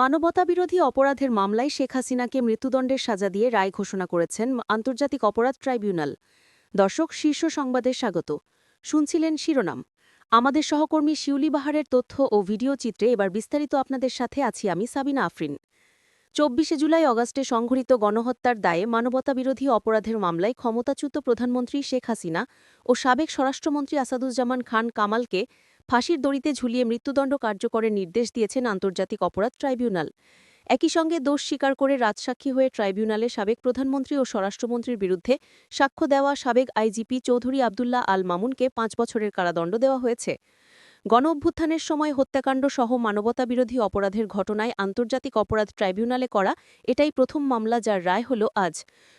মানবতাবিরোধী অপরাধের মামলায় শেখ হাসিনাকে মৃত্যুদণ্ডের সাজা দিয়ে রায় ঘোষণা করেছেন আন্তর্জাতিক অপরাধ ট্রাইব্যুনাল। দর্শক, শীর্ষ সংবাদে স্বাগত। শুনছিলেন শিরোনাম। আমাদের সহকর্মী শিউলি বাহারের তথ্য ও ভিডিও চিত্রে এবার বিস্তারিত আপনাদের সাথে আছি আমি সাবিনা আফরিন। চব্বিশে জুলাই অগাস্টে সংঘটিত গণহত্যার দায়ে মানবতাবিরোধী অপরাধের মামলায় ক্ষমতাচ্যুত প্রধানমন্ত্রী শেখ হাসিনা ও সাবেক স্বরাষ্ট্রমন্ত্রী আসাদুজ্জামান খান কামালকে ফাঁসির দড়িতে ঝুলিয়ে মৃত্যুদণ্ড কার্যকরের নির্দেশ দিয়েছেন আন্তর্জাতিক অপরাধ ট্রাইব্যুনাল। একই সঙ্গে দোষ স্বীকার করে রাজসাক্ষী হয়ে ট্রাইব্যুনালে সাবেক প্রধানমন্ত্রী ও স্বরাষ্ট্রমন্ত্রীর বিরুদ্ধে সাক্ষ্য দেওয়া সাবেক আইজিপি চৌধুরী আবদুল্লাহ আল মামুনকে পাঁচ বছরের কারাদণ্ড দেওয়া হয়েছে। গণ অভ্যুত্থানের সময় হত্যাকাণ্ড সহ মানবতাবিরোধী অপরাধের ঘটনায় আন্তর্জাতিক অপরাধ ট্রাইব্যুনালে করা এটাই প্রথম মামলা যার রায় হল আজ।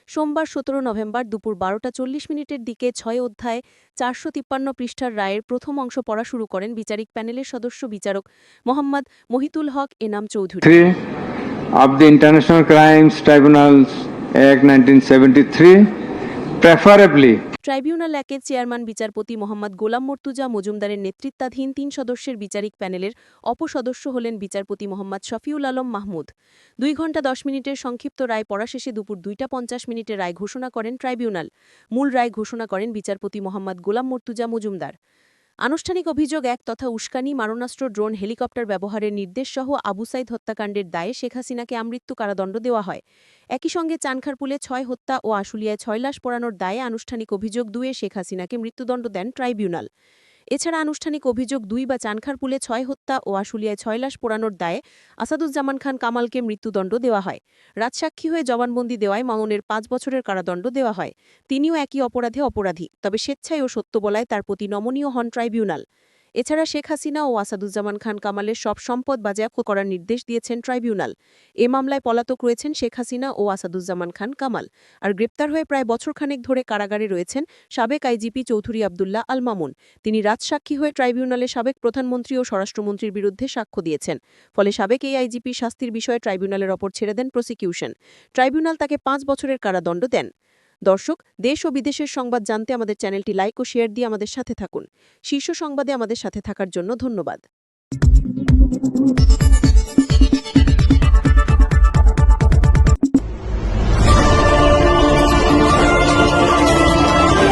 সোমবার সতেরো নভেম্বর দুপুর বারোটা চল্লিশ মিনিটের দিকে ছয় অধ্যায় চারশো তিপ্পান্ন পৃষ্ঠার রায়ের প্রথম অংশ পড়া শুরু করেন বিচারিক প্যানেলের সদস্য বিচারক Mohammad Mohitul Haque Enam Chowdhury. 3 of the International Crimes Tribunals Act 1973, preferably tribunal একের চেয়ারম্যান বিচারপতি মোহাম্মদ গোলাম মর্তুজা মজুমদারের নেতৃত্বাধীন তিন সদস্যের বিচারিক প্যানেলের অপসদস্য হলেন বিচারপতি মোহাম্মদ শফিউল আলম মাহমুদ। দুই ঘণ্টা দশ মিনিটের সংক্ষিপ্ত রায় পড়া শেষে দুপুর দুইটা পঞ্চাশ মিনিটে রায় ঘোষণা করেন ট্রাইব্যুনাল। মূল রায় ঘোষণা করেন বিচারপতি মোহাম্মদ গোলাম মর্তুজা মজুমদার। আনুষ্ঠানিক অভিযোগ এক তথা উস্কানি, মারণাস্ত্র, ড্রোন, হেলিকপ্টার ব্যবহারের নির্দেশ সহ আবু সাইদ হত্যাকাণ্ডের দায়ে শেখ হাসিনাকে আমৃত্যু কারাদণ্ড দেওয়া হয়। একই সঙ্গে চানখারপুলে ছয় হত্যা ও আশুলিয়ায় ছয় লাশ পড়ানোর দায়ে আনুষ্ঠানিক অভিযোগ দুয়ে শেখ হাসিনাকে মৃত্যুদণ্ড দেন ট্রাইব্যুনাল। এছাড়া আনুষ্ঠানিক অভিযোগ দুই বা চানখারপুলে ছয় হত্যা ও আশুলিয়ায় ছয় লাশ পোড়ানোর দায়ে আসাদুজ্জামান খান কামালকে মৃত্যুদণ্ড দেওয়া হয়। রাজসাক্ষী হয়ে জবানবন্দি দেওয়ায় মামুনের পাঁচ বছরের কারাদণ্ড দেওয়া হয়। তিনিও একই অপরাধে অপরাধী, তবে স্বেচ্ছায় ও সত্য বলায় তার প্রতি নমনীয় হন ট্রাইব্যুনাল। এছাড়া শেখ হাসিনা ও আসাদুজ্জামান খান কামালের সব সম্পদ বাজেয়াপ্ত করার নির্দেশ দিয়েছেন ট্রাইব্যুনাল। এ মামলায় পলাতক রয়েছেন শেখ হাসিনা ও আসাদুজ্জামান খান কামাল। আর গ্রেপ্তার হয়ে প্রায় বছরখানেক ধরে কারাগারে রয়েছেন সাবেক আইজিপি চৌধুরী আবদুল্লাহ আল মামুন। তিনি রাজসাক্ষী হয়ে ট্রাইব্যুনালে সাবেক প্রধানমন্ত্রী ও স্বরাষ্ট্রমন্ত্রীর বিরুদ্ধে সাক্ষ্য দিয়েছেন। ফলে সাবেক এই আইজিপি শাস্তির বিষয়ে ট্রাইব্যুনালের ওপর ছেড়ে দেন প্রসিকিউশন। ট্রাইব্যুনাল তাকে পাঁচ বছরের কারাদণ্ড দেন। দর্শক, দেশ ও বিদেশের সংবাদ জানতে আমাদের চ্যানেলটি লাইক ও শেয়ার দিয়ে আমাদের সাথে থাকুন। শীর্ষ সংবাদে আমাদের সাথে থাকার জন্য ধন্যবাদ।